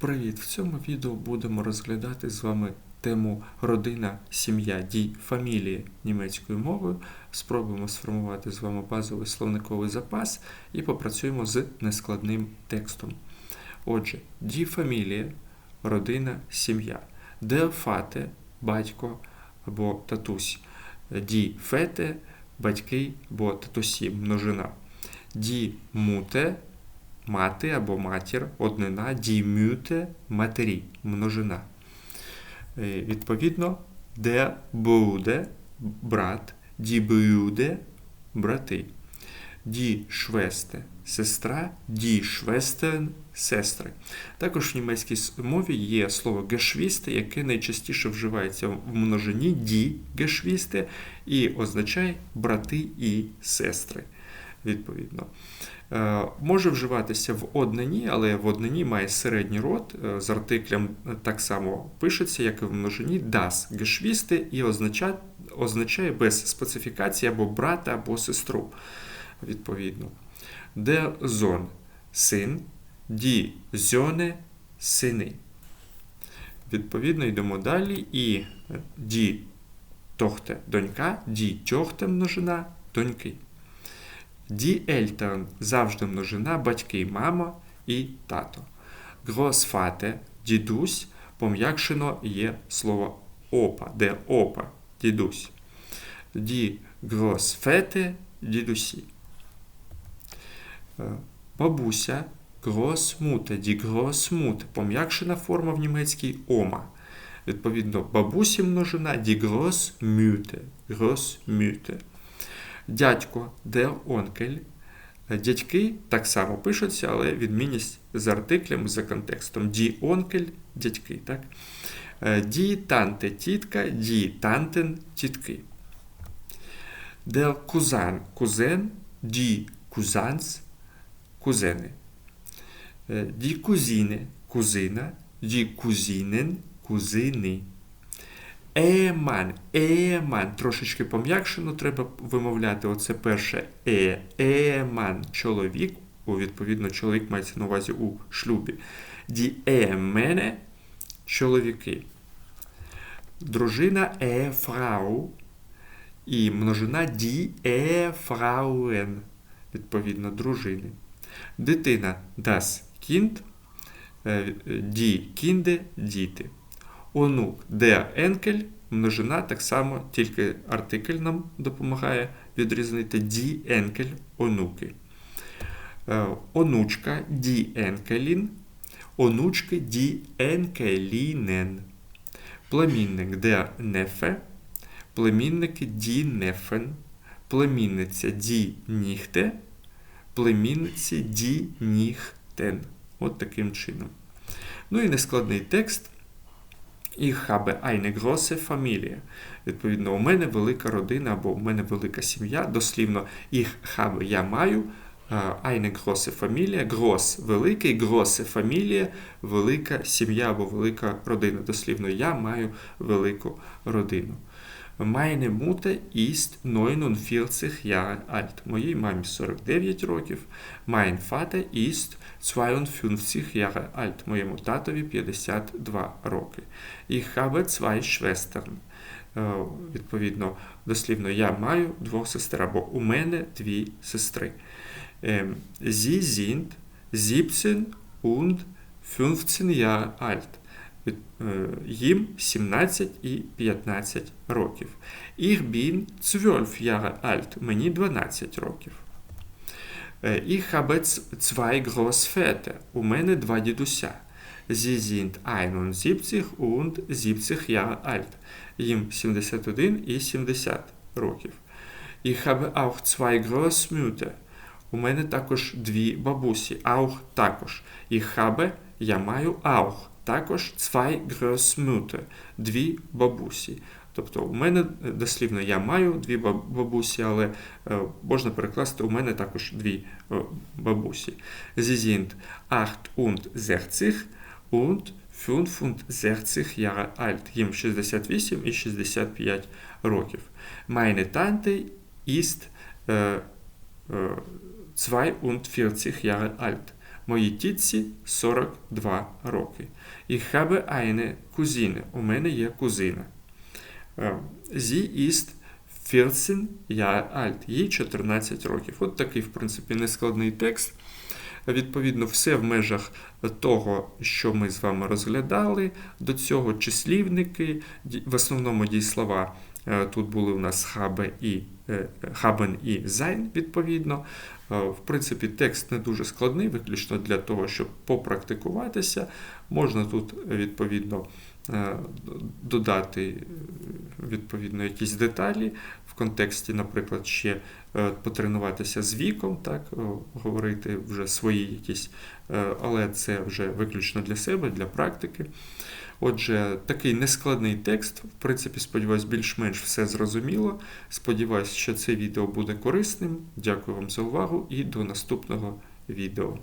Привіт! В цьому відео будемо розглядати з вами тему родина, сім'я, дій, фамілії німецькою мовою. Спробуємо сформувати з вами базовий словниковий запас і попрацюємо з нескладним текстом. Отже, ді фамілія, родина, сім'я. Де фате, батько або татусь. Ді фете, батьки або татусі, множина. Ді муте мати або матір, однина, дімюте матері, множина. Е, Відповідно, де буде брат, ді брати. Ді швесте сестра, ді швестерн сестри. Також в німецькій мові є слово гешвісте, яке найчастіше вживається в множині ді гешвісте і означає брати і сестри. Відповідно. Е, може вживатися в однині, але в однині має середній род е, з артиклем так само пишеться, як і в множині das Geschwister і означає, означає без специфікації або брата, або сестру. Відповідно. Der Sohn – син, die Söhne – сини. Відповідно, йдемо далі. І die Tochter – донька, die Tochter – множина доньки. Die завжди множина, батьки, мама і тато. Großvater – дідусь, пом'якшено є слово опа, де опа, дідусь. Die Großväter – дідусі. Бабуся Großmutter, die Großmutter, пом'якшена форма в німецькій ома. Відповідно, бабусі множина die Großmütter, Großmütter. Дядько der Onkel. Дядьки так само пишуться, але відмінність з артиклем за контекстом. Die Onkel – дядьки. так? Die Tante – тітка, die Tanten – тітки. Der Cousin – кузен, die Cousins – кузени. Die Cousine – кузина, die Cousinen – кузини. Еман, еман. Трошечки пом'якшено треба вимовляти оце перше е. Еман. Чоловік. Відповідно, чоловік мається на увазі у шлюбі. Ді емене чоловіки. Дружина е фрау. І множина ді е. Відповідно, дружини. Дитина das Kind. Ді кінде діти. Онук der Enkel, множина так само, тільки артикль нам допомагає відрізнити die Enkel – онуки. Онучка die Enkelin, онучки die Enkelinen. Племінник der Neffe, племінники die Neffen, племінниця die Nichte, племінниці die Nichten. От таким чином. Ну і нескладний текст. Ich habe eine große Familie. Відповідно, у мене велика родина або у мене велика сім'я. Дослівно, ich habe – я маю. Eine große Familie. Groß – великий, große Familie – велика сім'я або велика родина. Дослівно, я маю велику родину. Meine Mutter ist 49 Jahre alt. Моїй мамі 49 років. Mein Vater ist 52 Jahre alt. Моєму татові 52 роки. Ich habe zwei Schwestern. Відповідно, дослівно, я маю двох сестер, або у мене дві сестри. Sie sind 17 und 15 Jahre alt їм 17 і 15 років. Ich bin 12 Jahre alt, мені 12 років. Ich habe zwei Großväter, у мене два дідуся. Sie sind 71 und 70 Jahre alt. Їм 71 і 70 років. Ich habe auch zwei Großmütter. У мене також дві бабусі. Auch також. Ich habe, я маю auch також zwei Großmütter, дві бабусі. Тобто у мене дослівно я маю дві бабусі, але можна перекласти у мене також дві бабусі. Sie sind 68 und 65 Jahre alt. Їм 68 і 65 років. Meine Tante ist 42 Jahre alt. Моїй тітці 42 роки. Ich habe eine Cousine. У мене є кузина. Е, Sie ist 14 Jahre alt. Їй 14 років. От такий, в принципі, нескладний текст. Відповідно, все в межах того, що ми з вами розглядали. До цього числівники, в основному дієслова е, тут були у нас хабе і е, хабен і зайн, відповідно. Е, В принципі, текст не дуже складний, виключно для того, щоб попрактикуватися. Можна тут відповідно е, додати е, відповідно якісь деталі в контексті, наприклад, ще е, потренуватися з віком, так, говорити вже свої якісь, е, але це вже виключно для себе, для практики. Отже, такий нескладний текст. В принципі, сподіваюсь, більш-менш все зрозуміло. Сподіваюсь, що це відео буде корисним. Дякую вам за увагу і до наступного відео.